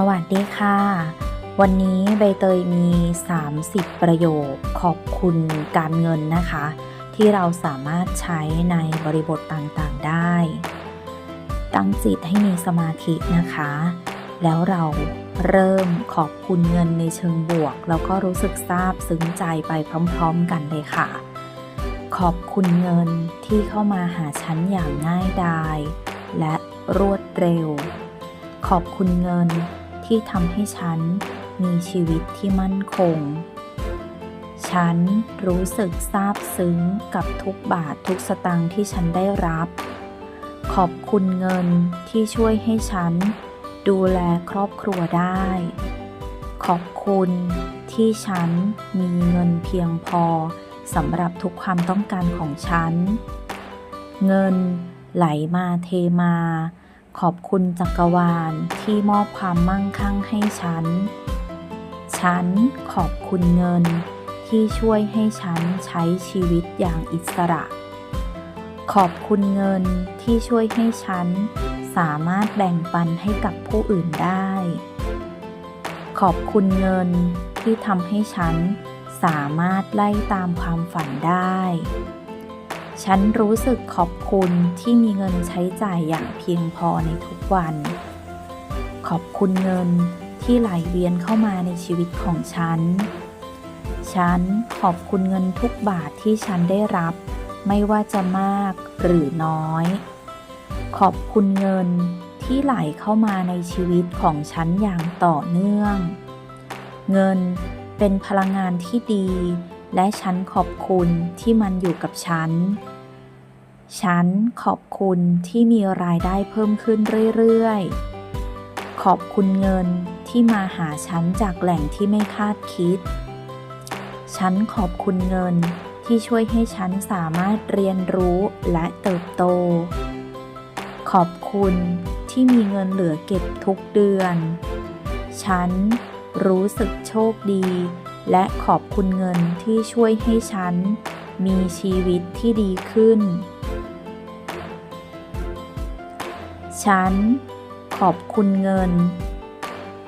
สวัสดีค่ะ วันนี้ใบเตยมี 30 ประโยคขอบคุณการเงินนะคะ ที่เราสามารถใช้ในบริบทต่างๆได้ ตั้งจิตให้มีสมาธินะคะ แล้วเราเริ่มขอบคุณเงินในเชิงบวก แล้วก็รู้สึกซาบซึ้งใจไปพร้อมๆกันเลยค่ะ ขอบคุณเงินที่เข้ามาหาฉันอย่างง่ายดาย และรวดเร็วขอบคุณเงิน ที่ทำให้ฉันมีชีวิตที่มั่นคง ฉันรู้สึกซาบซึ้งกับทุกบาททุกสตางค์ที่ฉันได้รับ ขอบคุณเงินที่ช่วยให้ฉันดูแลครอบครัวได้ ขอบคุณที่ฉันมีเงินเพียงพอสำหรับทุกความต้องการของฉัน เงินไหลมาเทมา ขอบคุณจักรวาลที่มอบความมั่งคั่งให้ฉัน ฉันขอบคุณเงินที่ช่วยให้ฉันใช้ชีวิตอย่างอิสระ ขอบคุณเงินที่ช่วยให้ฉันสามารถแบ่งปันให้กับผู้อื่นได้ ขอบคุณเงินที่ทำให้ฉันสามารถไล่ตามความฝันได้ ฉันรู้สึกขอบคุณที่มีเงินใช้จ่ายอย่างเพียงพอในทุกวัน ขอบคุณเงินที่ไหลเวียนเข้ามาในชีวิตของฉัน ฉันขอบคุณเงินทุกบาทที่ฉันได้รับ ไม่ว่าจะมากหรือน้อย ขอบคุณเงินที่ไหลเข้ามาในชีวิตของฉันอย่างต่อเนื่อง เงินเป็นพลังงานที่ดี และฉันขอบคุณที่มันอยู่กับฉัน ฉันขอบคุณที่มีรายได้เพิ่มขึ้นเรื่อยๆ ขอบคุณเงินที่มาหาฉันจากแหล่งที่ไม่คาดคิด ฉันขอบคุณเงินที่ช่วยให้ฉันสามารถเรียนรู้และเติบโต ขอบคุณที่มีเงินเหลือเก็บทุกเดือน ฉันรู้สึกโชคดี และขอบคุณเงินที่ช่วยให้ฉัน มีชีวิตที่ดีขึ้น ฉัน ขอบคุณเงิน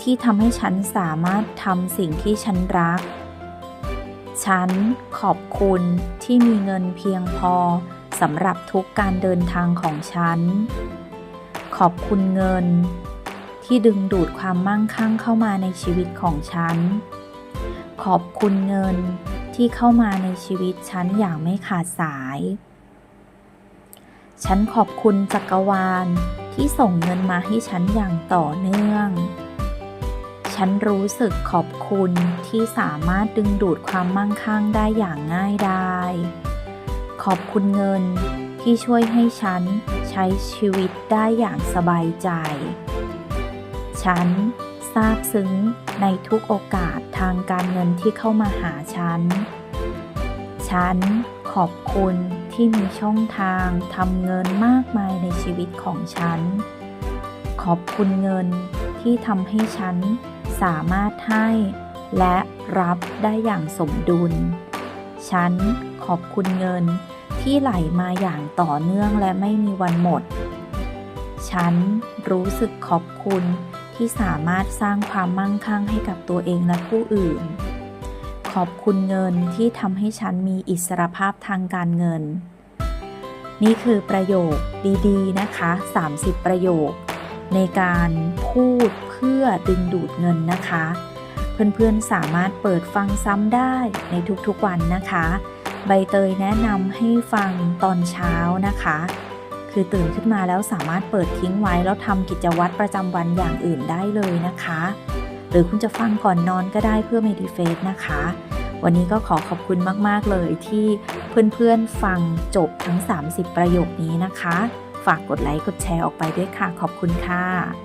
ที่ทำให้ฉันสามารถทำสิ่งที่ฉันรัก ฉันขอบคุณที่มีเงินเพียงพอสำหรับทุกการเดินทางของฉัน ขอบคุณเงิน ที่ดึงดูดความมั่งคั่งเข้ามาในชีวิตของฉัน ขอบคุณเงินที่เข้ามาในชีวิตฉันอย่างไม่ขาดสาย ฉันขอบคุณจักรวาลที่ส่งเงินมาให้ฉันอย่างต่อเนื่อง ฉันรู้สึกขอบคุณที่สามารถดึงดูดความมั่งคั่งได้อย่างง่ายดายขอบคุณเงินที่ช่วยให้ฉันใช้ชีวิตได้อย่างสบายใจ ฉันาบซึ้งในทุกโอกาสทางการเงินที่เข้ามาหาฉัน ฉันขอบคุณที่มีช่องทางทำเงินมากมายในชีวิตของฉัน ขอบคุณเงินที่ทำให้ฉันสามารถให้และรับได้อย่างสมดุล ฉันขอบคุณเงินที่ไหลมาอย่างต่อเนื่องและไม่มีวันหมด ฉันรู้สึกขอบคุณ ที่สามารถสร้างความมั่งคั่งให้กับตัวเองและผู้อื่น ขอบคุณเงินที่ทำให้ฉันมีอิสรภาพทางการเงิน นี่คือประโยคดีๆนะคะ 30 ประโยค ในการพูดเพื่อดึงดูดเงินนะคะ เพื่อนๆสามารถเปิดฟังซ้ำได้ในทุกๆวันนะคะ ใบเตยแนะนำให้ฟังตอนเช้านะคะ คือตื่นขึ้นมาแล้วสามารถเปิดทิ้งไว้แล้วทำกิจวัตรประจำวันอย่างอื่นได้เลยนะคะ หรือคุณจะฟังก่อนนอนก็ได้เพื่อเมดิเฟสนะคะ วันนี้ก็ขอขอบคุณมากๆเลยที่เพื่อนๆฟังจบทั้ง 30 ประโยคนี้นะคะ ฝากกดไลค์กดแชร์ออกไปด้วยค่ะ ขอบคุณค่ะ